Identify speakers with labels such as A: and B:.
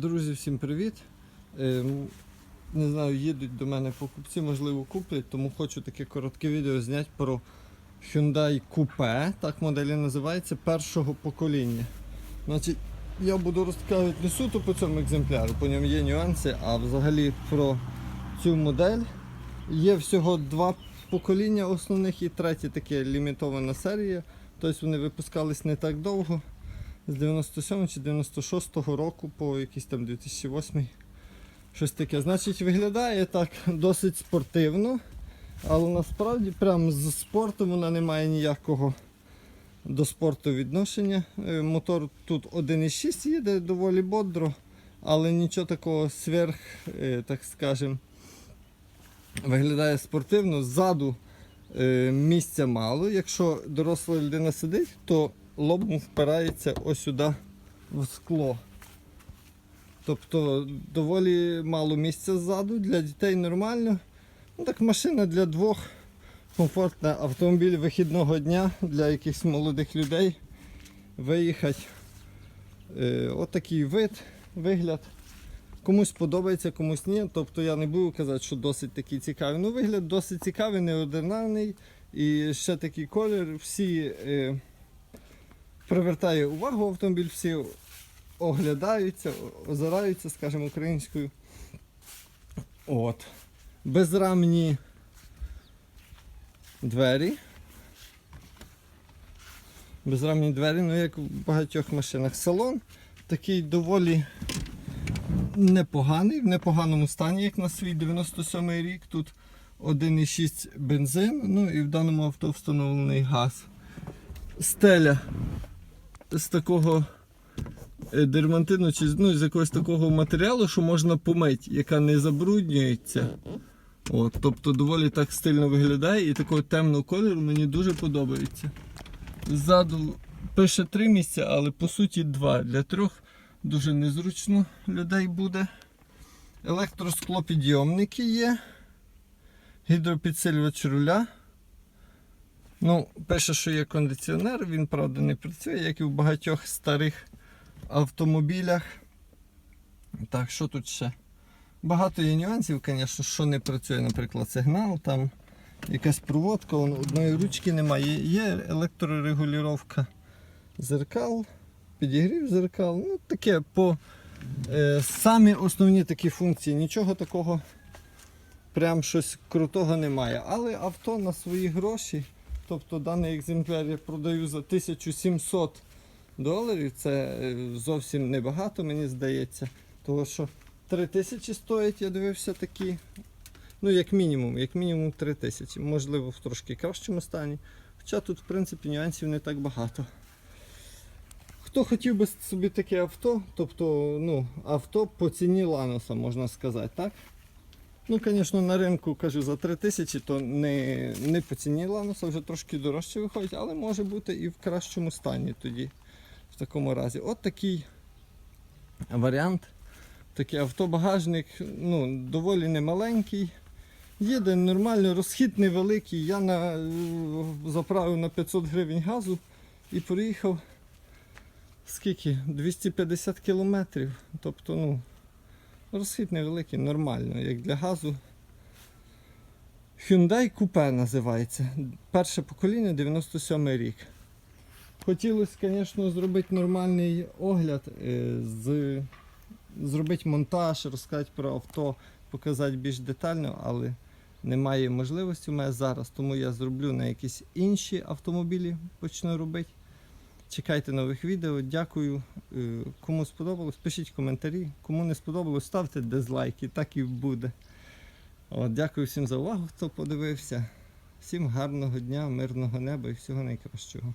A: Друзі, всім привіт. Ем, Не знаю, їдуть до мене покупці, можливо, куплять, тому хочу таке коротке відео зняти про Hyundai Coupe, так моделі називається, першого покоління. Значить, я буду розказувати не суто по цьому екземпляру, по ньому є нюанси, а взагалі про цю модель. Є всього два покоління основних і третє таке лімітована серія. Тобто вони випускались не так довго з 97 чи 96 року по якийсь там 2008. Щось таке. Значить, виглядає так досить спортивно, але насправді прям з спортом вона не має ніякого до спорту відношення. Е, Мотор тут 1,6 їде доволі бодро, але нічого такого сверх, е, так скажем, виглядає спортивно. Ззаду е, місця мало. Якщо доросла людина сидить, то лобом впирається ось сюди в скло. Тобто доволі мало місця ззаду, для дітей нормально. Ну так машина для двох. Комфортна автомобіль вихідного дня для якихось молодих людей. Виїхати. Е, отакий вид, вигляд. Комусь подобається, комусь ні. Тобто я не буду казати, що досить такий цікавий. Ну, вигляд досить цікавий, неординарний. І ще такий колір. Всі е, привертає увагу автомобіль, всі оглядаються, озираються, скажімо, українською. От. Безрамні двері. Безрамні двері, ну як в багатьох машинах. Салон такий доволі непоганий, в непоганому стані, як на свій 97-й рік. Тут 1,6 бензин, ну і в даному авто встановлений газ. Стеля з такого е, дермантину чи ну, з якогось такого матеріалу, що можна помити, яка не забруднюється. От, тобто доволі так стильно виглядає і такого темного кольору мені дуже подобається. Ззаду пише три місця, але по суті два. Для трьох дуже незручно людей буде. Електросклопідйомники є. Гідропідсилювач руля. Ну, пише, що є кондиціонер, він, правда, не працює, як і в багатьох старих автомобілях. Так, що тут ще? Багато є нюансів, звісно, що не працює, наприклад, сигнал, там якась проводка, вон, одної ручки немає. Є електрорегулювання зеркал, підігрів зеркал. Ну, таке по е, самі основні такі функції. Нічого такого прям щось крутого немає. Але авто на свої гроші. Тобто даний екземпляр я продаю за 1700 доларів. Це е, зовсім небагато, мені здається. Того що 3000 стоїть, я дивився такі. Ну, як мінімум, як мінімум 3000. Можливо, в трошки кращому стані. Хоча тут, в принципі, нюансів не так багато. Хто хотів би собі таке авто, тобто ну, авто по ціні Ланоса, можна сказати, так? Ну, звісно, на ринку кажу за 3000, то не, не по ціні Ланоса, вже трошки дорожче виходить, але може бути і в кращому стані тоді. В такому разі. От такий варіант. Такий автобагажник, ну, доволі немаленький. Їде нормально, розхід невеликий. Я на, заправив на 500 гривень газу і проїхав скільки? 250 кілометрів. Тобто, ну, розхід невеликий, нормально, як для газу. Hyundai Coupe називається. Перше покоління 97 рік. Хотілося, звісно, зробити нормальний огляд, е, з, зробити монтаж, розказати про авто, показати більш детально, але немає можливості у мене зараз, тому я зроблю на якісь інші автомобілі, почну робити. Чекайте нових відео. Дякую. Е, Кому сподобалось, пишіть коментарі. Кому не сподобалось, ставте дизлайки, так і буде. От, дякую всім за увагу, хто подивився. Всім гарного дня, мирного неба і всього найкращого.